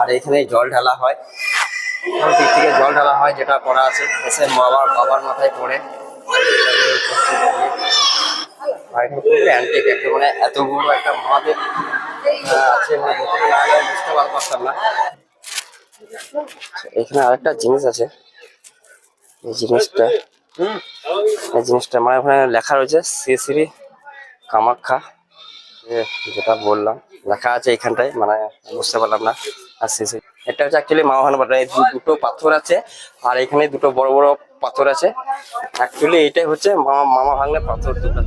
আর এখানে জল ঢালা হয়। দিক থেকে জল ঢালা হয়, যেটা করা আছে। এসে বাবার বাবার মাথায় পড়ে। মানে এত বড় একটা মহাদেব আছে বুঝতে পারতাম না এখানে আরেকটা জিনিস আছে। এই এই জিনিসটা মানে ওখানে লেখা রয়েছে, শ্রী শ্রী কামাখ্যা। যেটা বললাম, লেখা আছে এখানটায় মানে বুঝতে পারলাম না। শ্রী শ্রী এটা হচ্ছে অ্যাকচুয়ালি মা ভাঙনা পাথর এই দুটো পাথর আছে আর এখানে দুটো বড় বড় পাথর আছে। অ্যাকচুয়ালি এইটাই হচ্ছে মামা মামা ভাঙলে পাথর দুটো।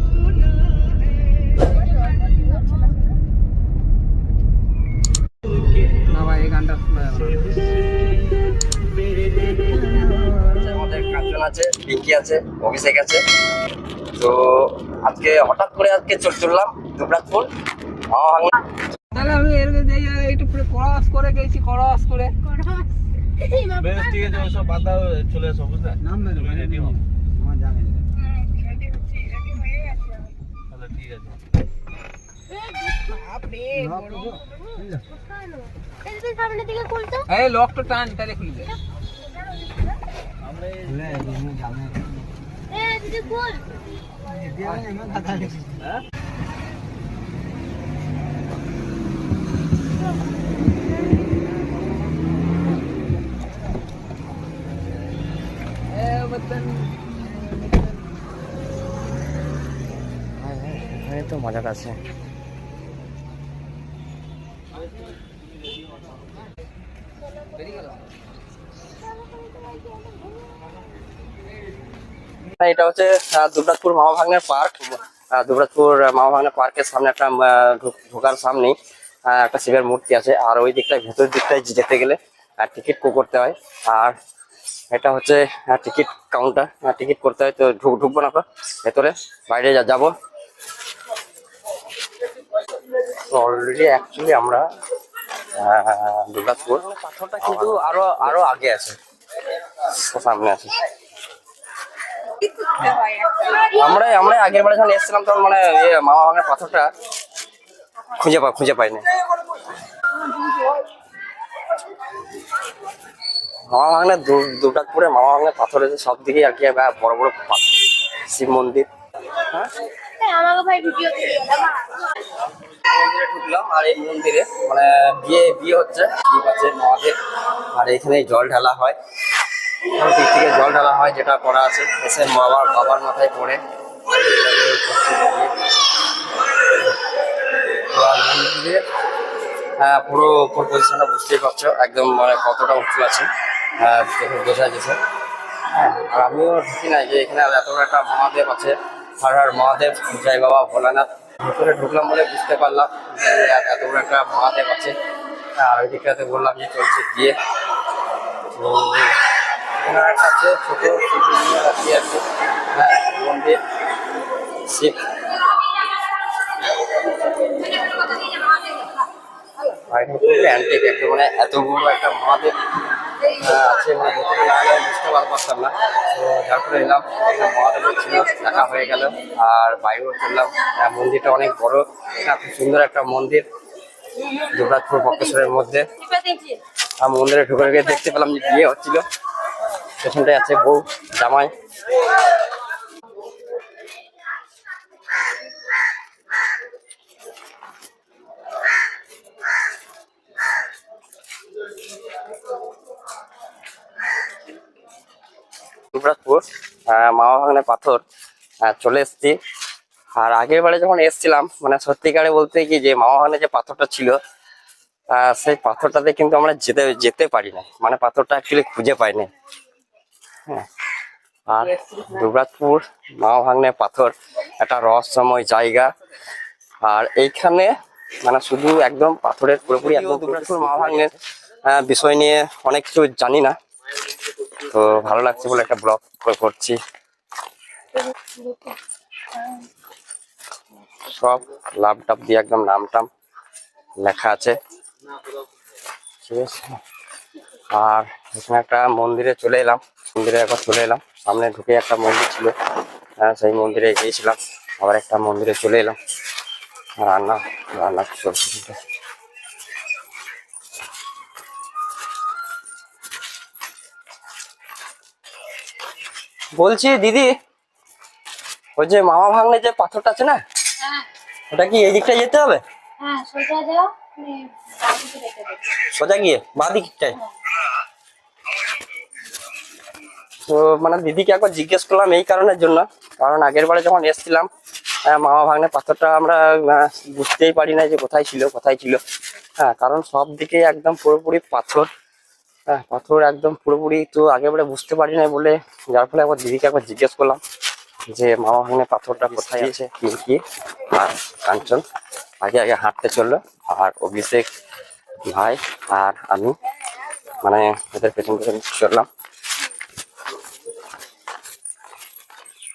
আছে পিঙ্কি আছে অভিষেক আছে। তো আজকে হঠাৎ করে আজকে চল চললাম দুবরাজপুর মামা ভাঙনা তাহলে আমি এর মধ্যে এই একটু পুরো ক্রস করে গেছি ক্রস করে। বেশ ঠিক আছে বাদ দাও চলে এসো বুঝলে? নাম না রেডি হও? আমার তাহলে ঠিক আছে। লকটা টান তাহলে দিদি খুল এখানে তো মজাটা আছে। হ্যাঁ, এটা হচ্ছে দুবরাজপুর মামা ভাগ্নের পার্ক দুবরাজপুর মামা ভাগ্নের পার্কের সামনে একটা ঢোকার সামনেই একটা শিবের মূর্তি আছে। আর ওই দিকটায় ভেতর দিকটায় যেতে গেলে টিকিট করতে হয়। আর এটা হচ্ছে টিকিট কাউন্টার টিকিট করতে হয় তো ঢুক ঢুকবো না ভেতরে বাইরে যা যাব। অলরেডি অ্যাকচুয়ালি আমরা দুর্গাপুর পাথরটা কিন্তু আরও আরও আগে আছে। সামনে আছে। আমরা আমরা আগের বারে যখন এসেছিলাম তখন মানে মামা ভাঙের পাথরটা খুঁজে পা খুঁজে পাইনি। মামা ভাঙনে দুর্গাপুরে মামা ভাঙনের পাথর আছে সব দিকে আর কি বড় বড় পা- শিব মন্দির। হ্যাঁ? আমাকে ভাই ভিডিও মন্দিরে ঢুকলাম আর এই মন্দিরে মানে বিয়ে বিয়ে হচ্ছে ঠিক আছে মহাদেব। আর এখানে জল ঢালা হয়। দিক থেকে জল ঢালা হয় যেটা করা আছে। এসে বাবার বাবার মাথায় পড়ে। মন্দিরে হ্যাঁ পুরো উপর পজিশনটা বুঝতেই পারছ। একদম মানে কতটা উঁচু আছে। দেখে বোঝা যাচ্ছে হ্যাঁ আর আমিও ঢুকি নাই যে এখানে এত বড় একটা মহাদেব আছে। হর মহাদেব, জয় বাবা ভোলানাথ। ভেতরে ঢুকলাম বলে বুঝতে পারলাম যে এত বড় একটা মহাদেব আছে। আর ওই দিকটাতে বললাম যে চলছে বিয়ে তো একটা আছে ছোট আছে। হ্যাঁ মন্দির শিব। খুবই অ্যান্টিক একটা মানে এত বড় একটা মহাদেব। বুঝতে পার- পারতাম না দেখা হয়ে গেল। আর বাইরেও চললাম মন্দিরটা অনেক বড় খুব সুন্দর একটা মন্দির। দুর্গাপুর বক্রেশ্বরের মধ্যে আর মন্দিরে ঢুকে গিয়ে দেখতে পেলাম যে বিয়ে হচ্ছিল পেছনটাই আছে বউ, জামাই। দুবরাজপুর আহ, মামা ভাঙনে পাথর চলে এসেছি। আর আগের বারে যখন এসেছিলাম মানে সত্যিকারে বলতে কি যে মামা ভাঙনে যে পাথরটা ছিল সেই পাথরটাতে কিন্তু আমরা যেতে যেতে পারি না মানে পাথরটা অ্যাকচুয়ালি খুঁজে পাই না হ্যাঁ। আর দুবরাজপুর মামা ভাঙনে পাথর একটা রহস্যময় জায়গা। আর এইখানে মানে শুধু একদম পাথরের পুরোপুরি একদম দুবরাজপুর মামা ভাঙনের আহ, বিষয় নিয়ে অনেক কিছু জানি না। তো ভালো লাগছে বলে একটা ব্লগ করছি। সব লাভ টাপ দিয়ে একদম নাম টাম লেখা আছে। ঠিক আছে। আর এখানে একটা মন্দিরে চলে এলাম। মন্দিরে একবার চলে এলাম। সামনে ঢুকে একটা মন্দির ছিল। হ্যাঁ সেই মন্দিরে গিয়েছিলাম। আবার একটা মন্দিরে চলে এলাম। রান্না রান্না চলছে। বলছি দিদি ওই যে মামা ভাঙলে যে পাথরটা আছে না হ্যাঁ। ওটা কি এই দিকটা যেতে হবে? হ্যাঁ সোজা গিয়ে বাঁ দিকটায় তো মানে দিদিকে একবার জিজ্ঞেস করলাম এই কারণের জন্য কারণ আগের বারে যখন এসেছিলাম আহ, মামা ভাগ্নে পাথরটা আমরা বুঝতেই পারি না যে কোথায় ছিল কোথায় ছিল। হ্যাঁ কারণ সব দিকে একদম পুরোপুরি পাথর। হ্যাঁ পাথর একদম পুরোপুরি তো আগের বারে বুঝতে পারি না বলে যার ফলে একবার দিদিকে একবার জিজ্ঞেস করলাম যে মামা ভাগ্নে পাথরটা কোথায় আছে? কি কি? আর কাঞ্চন আগে আগে হাঁটতে চলল। আর অভিষেক ভাই আর আমি মানে ওদের পেছন পেছন চললাম।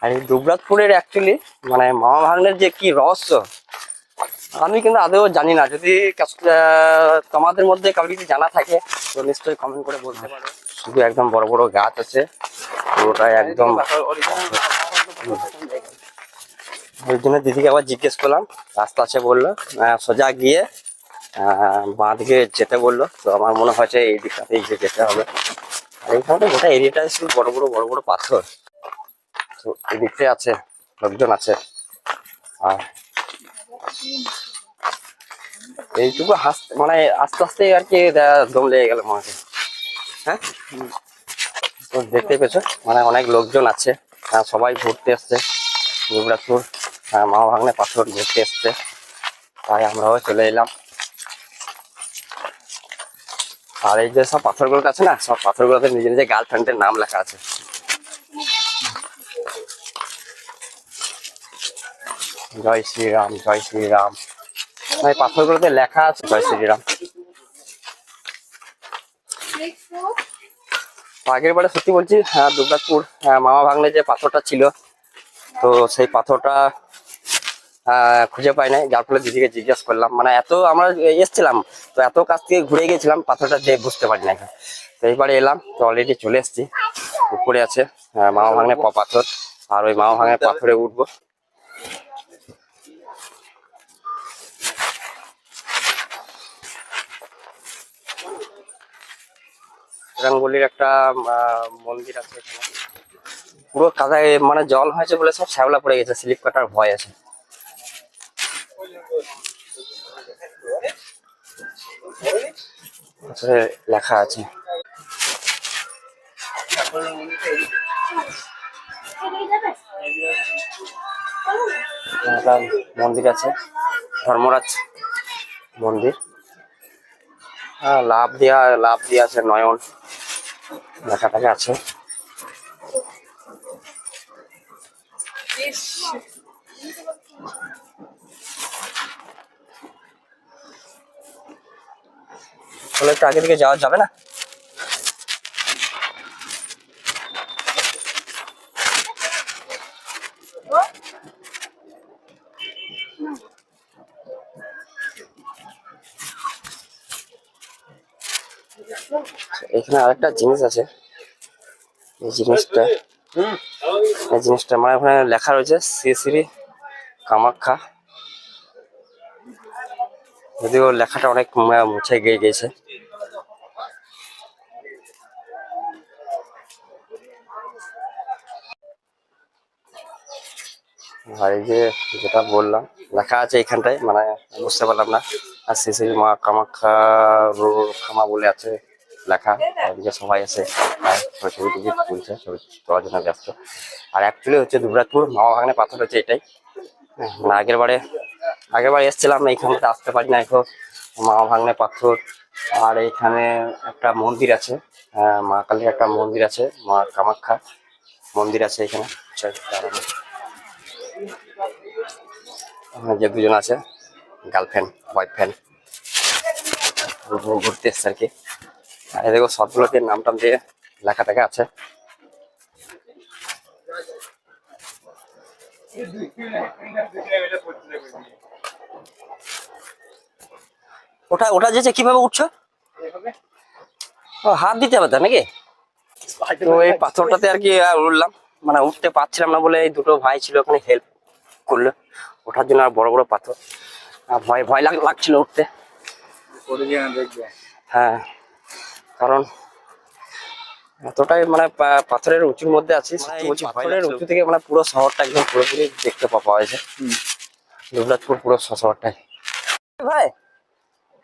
আর এই দুবরাজপুরের অ্যাকচুয়ালি মানে মামা ভাগ্নের যে কি রহস্য আমি কিন্তু আদৌ জানি না। যদি তোমাদের মধ্যে কাউকে যদি জানা থাকে, তো নিশ্চয়ই কমেন্ট করে বলতে পারো। শুধু একদম বড় বড় গাছ আছে পুরোটাই একদম ওই জন্য দিদিকে আবার জিজ্ঞেস করলাম, রাস্তা আছে বলল সোজা গিয়ে বাঁ দিকে যেতে বলল। তো আমার মনে হয়েছে এই দিকটাতেই গিয়ে যেতে হবে। আর এইখানে গোটা এরিয়াটা শুধু বড় বড় বড় বড় পাথর। তো এই দিকটাই আছে, লোকজন আছে। আর এইটুকু হাসতে মানে আস্তে আস্তে আর কি দম লেগে গেল হচ্ছে। হ্যাঁ? দেখতে পেছো মানে অনেক লোকজন আছে সবাই ঘুরতে এসছে। যুবরাজপুর মা ভাগ্নে পাথর ঘুরতে এসছে। তাই আমরাও চলে এলাম। আর এই যে সব পাথরগুলো আছে না, সব পাথরগুলোতে নিজের নিজের গার্লফ্রেন্ডের নাম লেখা আছে। জয় শ্রীরাম জয় শ্রীরাম। এই পাথরগুলোতে লেখা আছে জয় শ্রীরাম। আগের বারে সত্যি বলছি হ্যাঁ দুর্গাপুর হ্যাঁ, মামা ভাগ্নে যে পাথরটা ছিল তো সেই পাথরটা আহ, খুঁজে পাই নাই যার ফলে দিদিকে জিজ্ঞেস করলাম। মানে এত আমরা এসছিলাম তো এত কাছ থেকে ঘুরে গেছিলাম পাথরটা যে বুঝতে পারি না তো এইবারে এলাম তো অলরেডি চলে এসেছি উপরে আছে আহ, মামা প- পাথর আর ওই মামা ভাগ্নে পাথরে উঠবো। রঙ্গলির একটা মন্দির আছে এখানে। পুরো কাদায় মানে জল হয়েছে বলে সব শ্যাওলা পড়ে গেছে, স্লিপ কাটার ভয় আছে। লেখা আছে। মন্দির আছে, ধর্মরাজ মন্দির। হ্যাঁ লাভ দেওয়া লাভ দেওয়া আছে নয়ন। লেখা টাকা আছে। তাহলে একটু আগে থেকে যাওয়া যাবে না? এখানে আরেকটা জিনিস আছে। এই জিনিসটা এই জিনিসটা মানে ওখানে লেখা রয়েছে শ্রী শ্রী কামাখ্যা। যদিও লেখাটা অনেক মুছে গিয়ে গেছে। এই যে যেটা বললাম, লেখা আছে এখানটায় মানে বুঝতে পারলাম না। আর শ্রী শ্রী মা কামাখ্যা রো- খামা বলে আছে। লেখা এদিকে সবাই আছে সবাই ছবি টবি তুলছে ছবি তোলার জন্য ব্যস্ত। আর অ্যাকচুয়ালি হচ্ছে দুবরাজপুর মামা ভাঙনে পাথর হচ্ছে এটাই। হ্যাঁ, মানে আগের বারে আগের বার এসেছিলাম এইখানটাতে আসতে পারি না এখন মামা ভাঙনে পাথর। আর এইখানে একটা মন্দির আছে মা কালীর একটা মন্দির আছে মা কামাখ্যা মন্দির আছে এখানে। যে দুজন আছে গার্লফ্রেন্ড বয়ফ্রেন্ড ঘুরতে এসছে আর কি। আর দেখো সবগুলোকে নাম টাম দিয়ে লেখা টেখা আছে। ওটা ওটা যেছে কীভাবে উঠছো? ও হাত দিতে হবে তো নাকি? তো এই পাথরটাতে আর কি উঠলাম। মানে উঠতে পারছিলাম না বলে এই দুটো ভাই ছিল ওখানে হেল্প করল। ওঠার জন্য আর বড় বড় পাথর। ভয় ভয় লাগ লাগছিল উঠতে। হ্যাঁ। কারণ এতটাই মানে পাথরের উঁচুর মধ্যে আছি সত্যি বলছি পাথরের উঁচু থেকে মানে পুরো শহরটা একদম পুরোপুরি দেখতে পাওয়া যায়। দুবরাজপুর পুরো শহরটাই। ভাই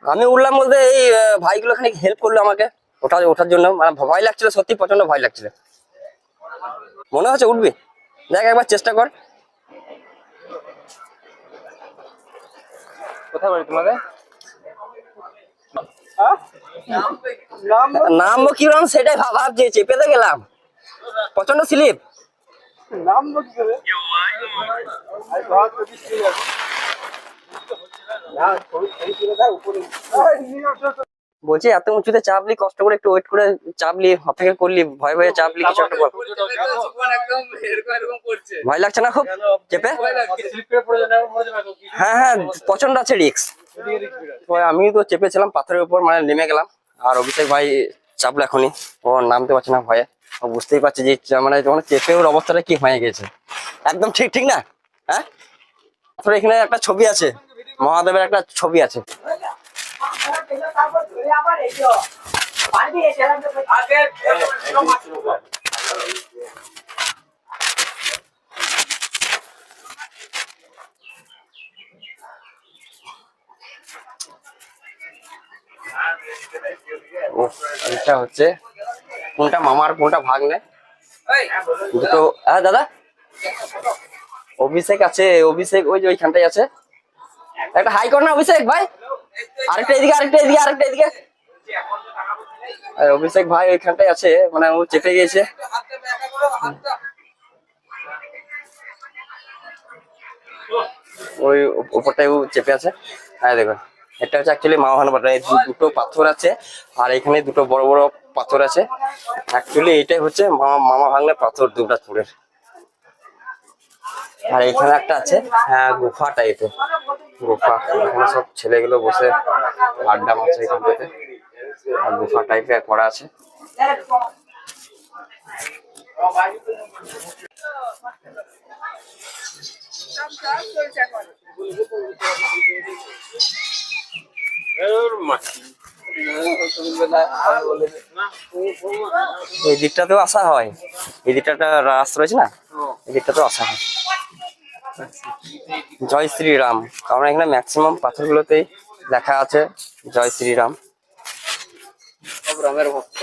আমি উঠলাম বলতে এই ভাইগুলো খানিক হেল্প করল আমাকে। ওঠা ওঠার জন্য। মানে ভয় লাগছিল সত্যি প্রচণ্ড ভয় লাগছিল। মনে হচ্ছে উঠবি? দেখ একবার চেষ্টা কর। কোথায় বাড়ি তোমাদের? নামবো কি রকম সেটাই ভাব ভাবছি চেপেতে গেলাম। প্রচণ্ড স্লিপ। নামবো কি করে তো বলছি এত উঁচুতে চাপলি কষ্ট করে একটু ওয়েট করে চাপলি অপেক্ষা করলি ভয় ভয়ে চাপলি কিছু একটা ভয় লাগছে না খুব? চেপে? হ্যাঁ হ্যাঁ প্রচণ্ড আছে রিক্স আমি তো চেপেছিলাম পাথরের উপর মানে নেমে গেলাম। আর অভিষেক ভাই চাপলো এখনই। ও নামতে পারছে না ভয়ে। ও বুঝতেই পারছে যে মানে তোমার চেপে ওর অবস্থাটা কি হয়ে গেছে। একদম ঠিক ঠিক না? হ্যাঁ? তারপরে এখানে একটা ছবি আছে। মহাদেবের একটা ছবি আছে। ও এটা হচ্ছে কোনটা মামার কোনটা ভাগ্নে? দুটো হ্যাঁ দাদা? অভিষেক আছে, অভিষেক, ওই যে ওইখানটাই আছে। একটা হাই কর না, অভিষেক, ভাই। আরেকটা এদিকে আরেকটা এদিকে আরেকটা এদিকে। অভিষেক ভাই ওইখানটাই আছে মানে ও চেপে গেছে ওই উপরটাই ও চেপে আছে। হ্যাঁ দেখুন এটা হচ্ছে অ্যাকচুয়ালি মাওহান বাটা এই দুটো পাথর আছে, আর এখানে দুটো বড় বড় পাথর আছে। অ্যাকচুয়ালি এটাই হচ্ছে মামা মামা ভাঙলে পাথর দুবরাজপুরের আর এখানে একটা আছে হ্যাঁ গুফা টাইপের গুফা, এখানে সব ছেলেগুলো বসে আড্ডা মারছে এখানটাতে আর গুফা টাইপের করা আছে। এই দিকটাতেও আসা হয়। এই দিকটা রাস্তা রয়েছে না? এই দিকটাতেও আসা হয়। জয় শ্রীরাম। কারণ এখানে ম্যাক্সিমাম পাথরগুলোতেই লেখা আছে, জয় শ্রীরাম। সব রঙের ভক্ত।